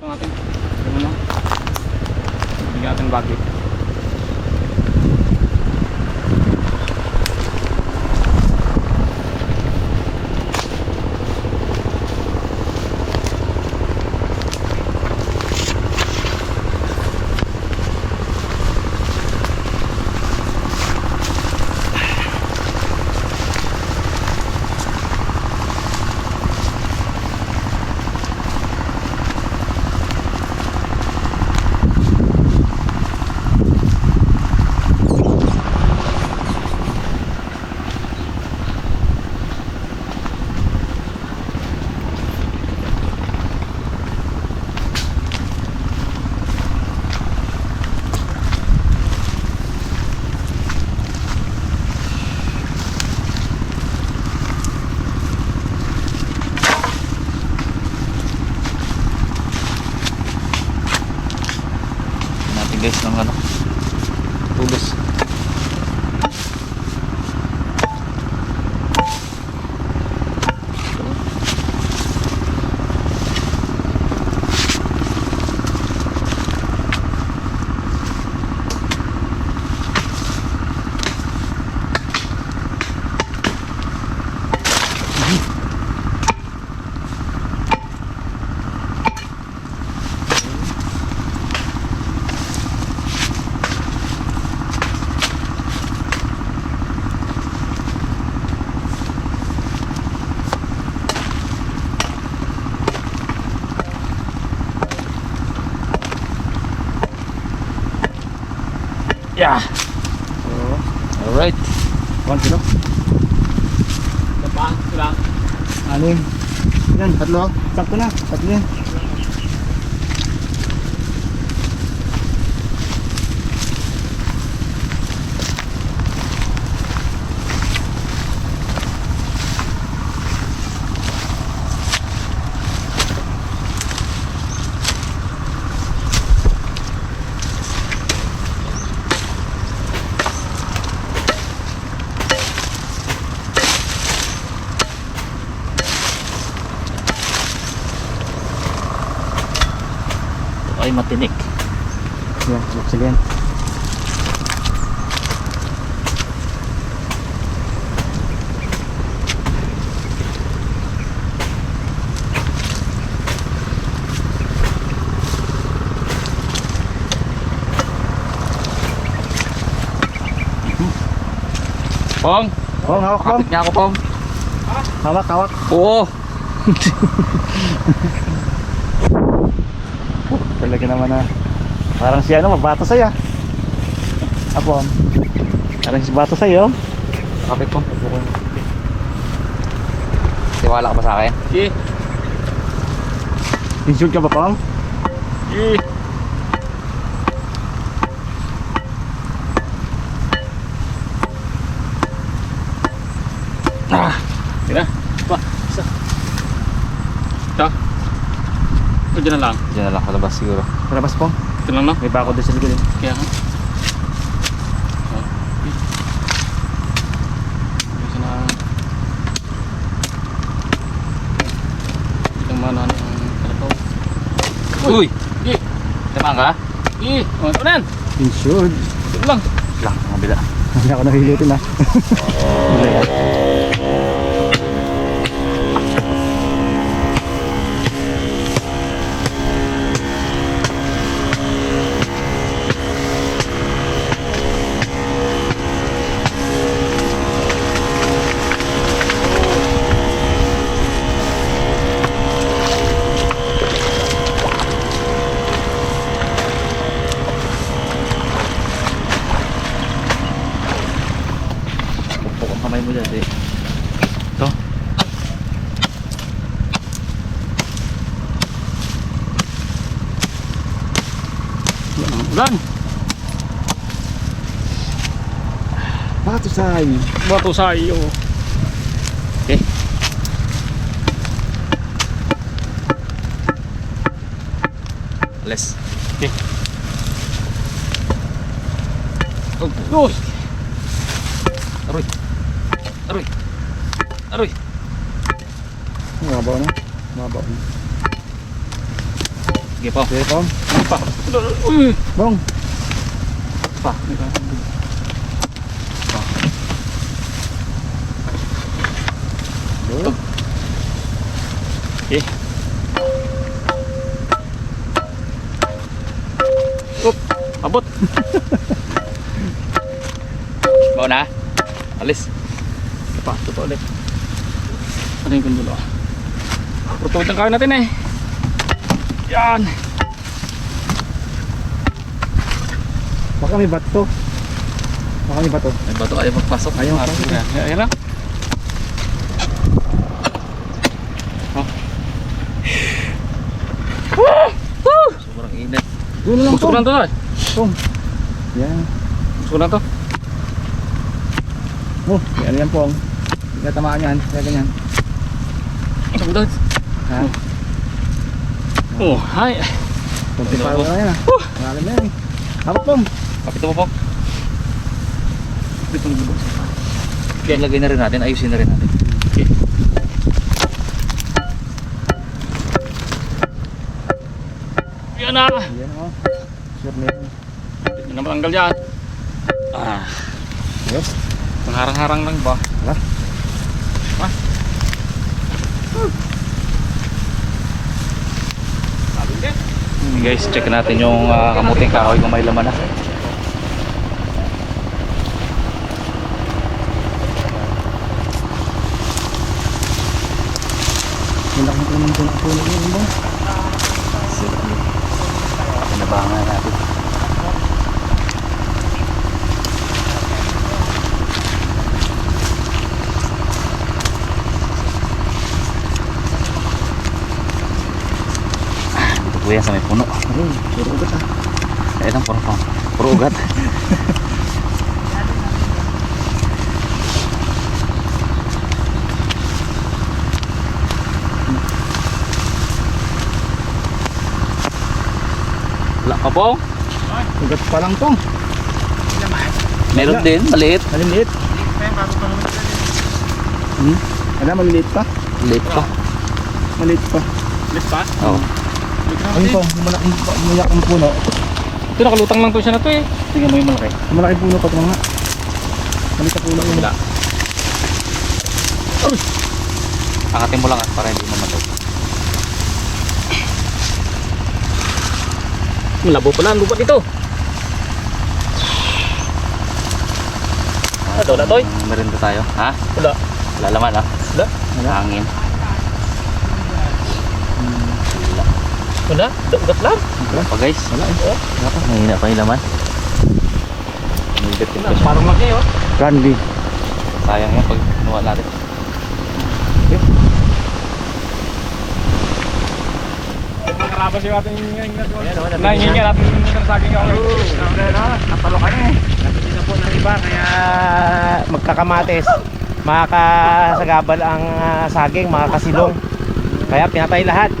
Ito natin. Ito mo. Bigyan natin bagay. natin guys ng ano. Tulos Yeah! alright 1 kilo. Lang. Anim. Yan, tatlo. Sakto na. Tatlo yan. ito ay matinik Yan, sige yan. Pong! Pong, hawak pong. Kapit niya ako, Pong. Hawak, hawak. Oo! Talaga naman na. Parang si ano, mabato sa'yo. Apo. Parang si bato sa'yo. Kapit, Pong. Tiwala ka ba sa akin? Eh! Insure ka ba, Pong? Eh! Ah! Tira. Pa. Isa. Ito. O na lang. dyan na lang kalabas siguro Palabas, Pong. Ito lang no? May bako doon sa likod. eh. Kaya. Oh. Ano kalabaw. uy Di! tama ka Di! O, ito na yan! Insured. Ito lang! lang ang kabila Hindi ako nahilutin ah. Say. Bato sa iyo! okay alis Oh, Dos! aroy aroy aroy Mabaw na. Mabaw na. Sige po. Sige. Pa. Uy. Bong. Pa. Dulo. Okay. Up. Abot. Bawa na. Alis. Pa. Totoo ulit. Ano yung kundulo? Purtod ang kawin natin eh. Yan. Baka may bato. Baka may bato. May bato kayo magpasok. Ayaw magpasok. Yan lang. Dulo lang, Gusto ko Pong. lang to. eh. Pong. Yan. Gusto ko lang to. Oh, may ano yan, Pong. Hindi ka tamaan yan. Kaya ganyan. Sabi daw. Ha? Oh, hi. Kunti pa na yan, ah. Malalim na yan. Hawak, Pong. Kapito mo po. Dito ng bubog. Okay. Ilagay na rin natin. Ayusin na rin natin. Okay. Yan na. Yan, oh. Sure na yan. Hindi na matanggal yan. Ah. Yes. Ang harang-harang lang ba? Wala. Ah. Sabi din. Guys, check natin yung uh, kamuting kahoy kung may laman na. Yung laki ko naman puno puno yun, Bong. Pinabangan natin. Ah, Dito po yan sa may puno. Ay, sure ugat, ah. Ayun ang puro, puro, puro ugat. Wala pa po. Ugat pa lang, Pong. Meron Wala. din, maliit. Maliliit. Hmm? Ano, maliliit pa? Maliit pa. Maliit pa. Let's pa. Oo. Ayun, Pong. Yung malaki umiyak ng puno. Ito nakalutang lang to siya na to eh. Tingnan mo yung malaki. Malaki puno pa ito nga. Maliit na puno yun. Wala. Angatin mo lang ah, para hindi mo matog. Malabo pala ang lupa dito. Ito na toy. Mm, Meron ba tayo? Ha? Wala. Wala laman ah. Wala. Wala. Hangin. Wala. Ugat lang. Wala pa guys. Wala eh. Wala pa. Mahina pa yung laman. Parang laki oh. Candy. Sayang yan pag kinuha natin. Karabas yung ating nangingat natin ng saging ako. Napalo ka na eh. Napili na po ng iba kaya magkakamates. Makakasagabal ang ah, saging, makakasilong. Kaya pinatay lahat.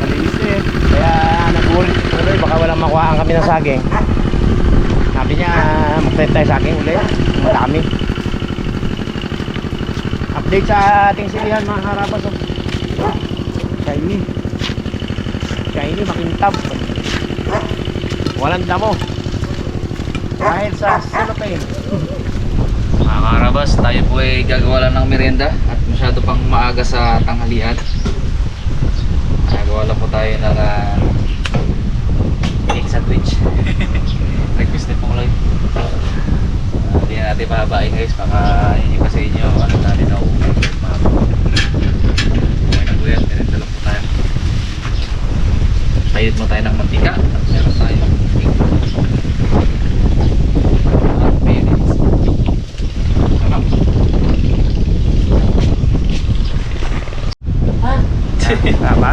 Malinis eh. Kaya nag-ulit tuloy baka walang makuhaan kami ng saging. Sabi niya magtayo tayo saging ulit. Marami. Update sa ating silihan mga harabas. Oh. Shiny. Shiny makintab. Walang damo. Dahil sa cellophane. Mga karabas, tayo po ay gagawa lang ng merienda at masyado pang maaga sa tanghalian. Gagawa lang po tayo ng uh, egg sandwich. Request din pong live. Hindi na natin pahabain guys, baka hindi pa sa inyo ano natin na uuwi. Okay na po yan, merienda lang po tayo. Tayod mo tayo ng mantika at meron tayo. Tama?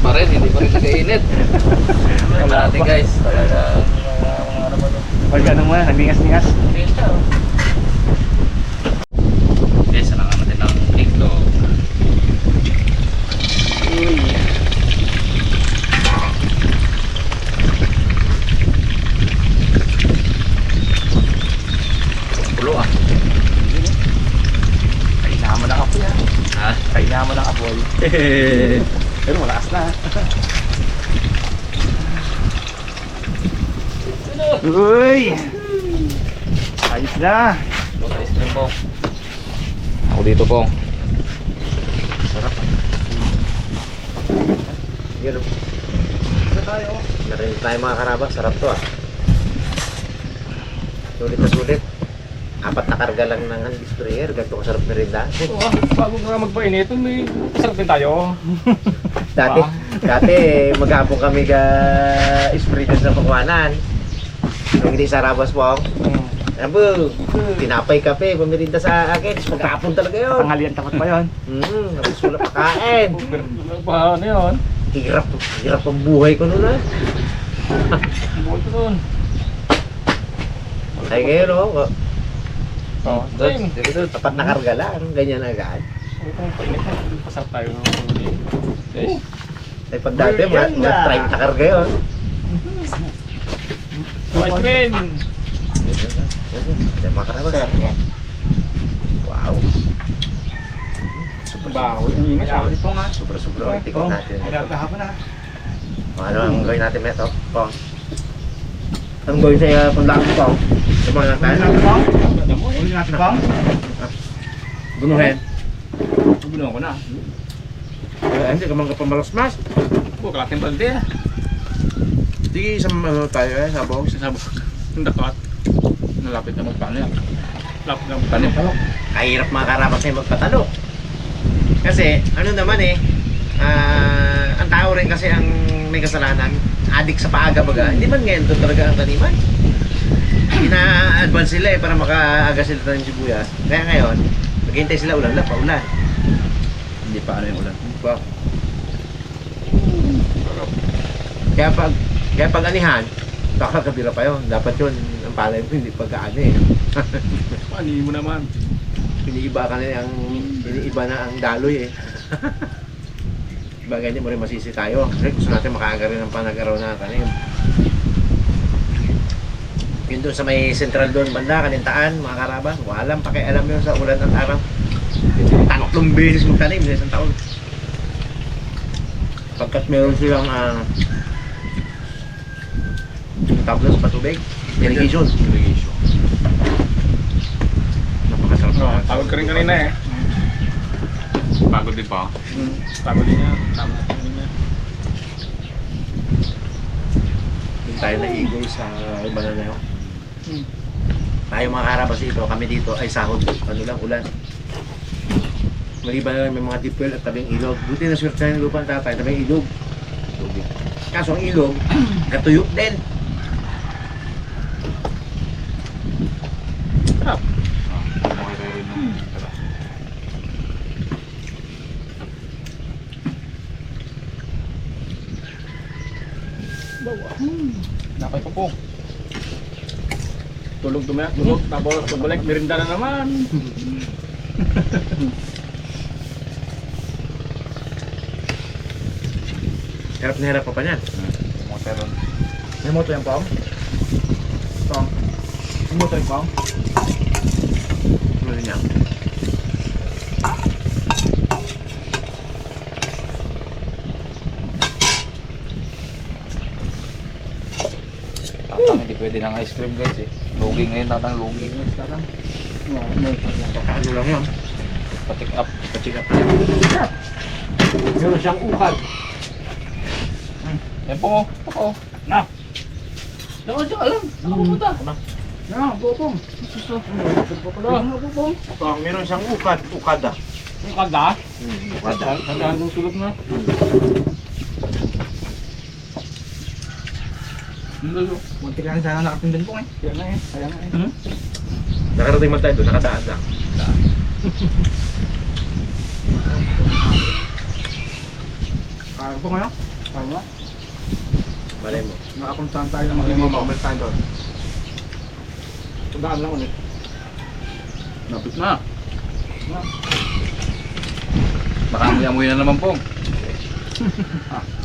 pa rin, hindi pa rin nag-iinit. Wala natin guys. Talaga. Pag ano mo, nagningas-ningas. Guys, Pero malakas na. Uy! Ayos na! Ayos na po. Ako dito po. Sarap. Yellow. Isa tayo. Narinig tayo mga karabang. Sarap to ah. Sulit na sulit. Apat na karga lang ng hand sprayer, ganito ko sarap merinda. Oh, bago ka magpainit, may pasarap din tayo. Dati, dati maghapon kami ka spreaders ng pakuanan. Nung hindi sa rabas po ako. Abo, tinapay kape, pamirinda sa akin. Tapos magkapon talaga yun. Tanghalian tapat pa yun. Hmm, tapos wala pakain. Pa, ano yun? Hirap, hirap ang buhay ko noon ah. Buhay ko doon. Ay ngayon oh, Oh, Doon, doon. tapat na karga lang, ganyan agad. Kung painit na, pasarap tayo. Yes. Ay pag dati, mga, mga 30 karga yun. Ice cream! Yan mga karabas. Wow. Ingat ah. Ito nga. Sobra-sobra ang tikot natin. Kahapon na. Ano ang gawin natin, Meto? Pong. Anong gawin sa uh, panglakas ko? Sumahan lang tayo. Uli natin bang? Gunuhin. Bunuhan ko na. Eh, hindi ka ka pamalasmas. Buka laking balde ah. Sige, isang ano tayo eh, sabong. Sasabog. Yung dapat. Nalapit na magpaano yan. Lapit na magpaano. Kahirap mga karabas na magpatalo. Kasi, ano naman eh, ah, ang tao rin kasi ang may kasalanan, adik sa paaga baga. Hindi man ngayon doon talaga ang taniman. Ina-advance sila eh para makaaga sila ng sibuyas. Kaya ngayon, maghintay sila ulan lang, paulan. Hindi pa ano yung ulan. Ba? Kaya pag kaya pag anihan, kakakabira pa yun. Dapat yun, ang palay mo, hindi pagkaano eh. Pani mo naman. Iniiba ka na ang iniiba na ang daloy eh. Bagay hindi mo rin masisi tayo. Kasi gusto natin makaaga rin ng panag-araw na tanim. Yun doon sa may central doon banda, kanintaan, mga karaba. Walang pakialam yun sa ulan at araw. Tatlong beses magtanim sa isang taon. Pagkat meron silang uh, tablas patubig, irrigation. Irrigation. Napakasarap Oh, tawag ka rin kanina eh. Pagod din pa. Hmm. Tawag din niya. Tama tayo na igol sa iba na yun. Hmm. Tayo mga karabas ito, kami dito ay sahod. Ano lang, ulan. Maliban na lang may mga deep well at tabing ilog. Buti na swerte ng lupa ng tatay, tabing ilog. Tubig. Kaso ang ilog, katuyok din. Sarap. Bawa. Hmm. Napay po po. Tulog tumayak, tulog. Tapos pagbalik, merinda na naman. Hirap na hirap pa pa niyan. Mga teron. May moto yung pao? Pao. May moto yung pao? Ano rin Tatang hindi pwede ng ice cream guys eh. Lugi ngayon tatang lugi. Sarang. No, may Ano lang yan? Patik up. Pacheck up. Meron siyang ukad. Yan po. Ako. Na! Dapat siya alam. Ako pumunta. Na, bopong. Suso. Ano, bopong? Ito, meron siyang ukad. Ukada. Yung kada. Hmm, ukada. Kada ang sulot na. Muntik lang sana nakatindan po eh. Kaya nga eh. Kaya nga eh. Hmm? Nakarating man tayo doon, nakadaan lang. Kaya po ngayon. Kaya nga. Malay mo. Nakapuntahan tayo ng mga Hindi mo makumal tayo doon. Tandaan lang ulit. Napit na. Baka amoy-amoy na naman po. Hindi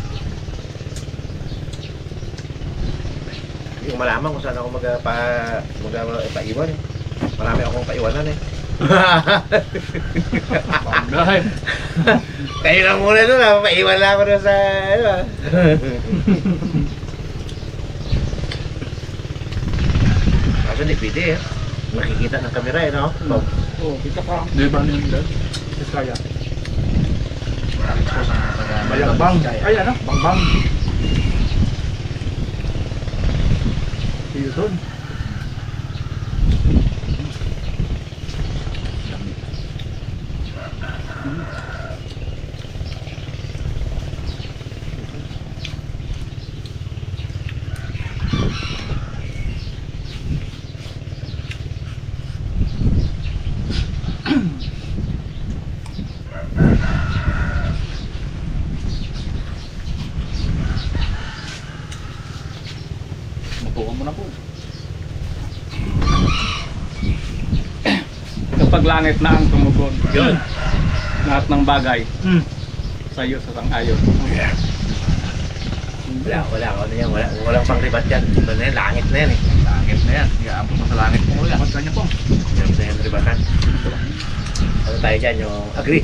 ko malaman kung saan ako magpa, mag, paiwan eh. Marami akong paiwanan eh. Bagay. Kayo lang muna doon ah, paiwan lang ako doon sa ano ah. Pwede, pwede eh. Nakikita ng kamera eh, no? Oo, oh, kita pa. Di ba niyo yun? Kaya. Bayabang. Ay, ano? Bangbang. Yun. Mapukan mo na po. Kapag langit na ang tumugon, Yun. lahat ng bagay Hmm. sa iyo sa sang-ayon. Wala, wala, wala yan. Wala, walang pang ribat yan. Ito na yan, langit na yan eh. Langit na yan. Iaabot pa sa langit po yan. Dapat kanya po. Yan na yan, ribatan. Ano tayo dyan, yung agree.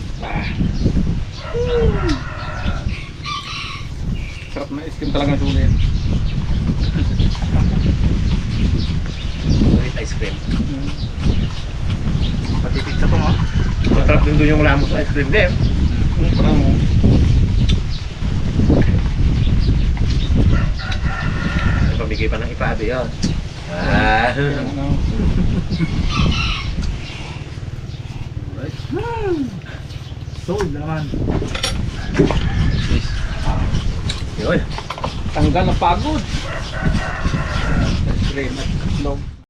Sarap na iskim talaga ng sulit. With ice cream. Pati pizza po mo. Masarap din doon yung lamos ice cream din. Parang mo. Pamigay pa ng ipabi yun. Ah. Sold naman. Yun. tanggal ang pagod. Ice cream at itlog.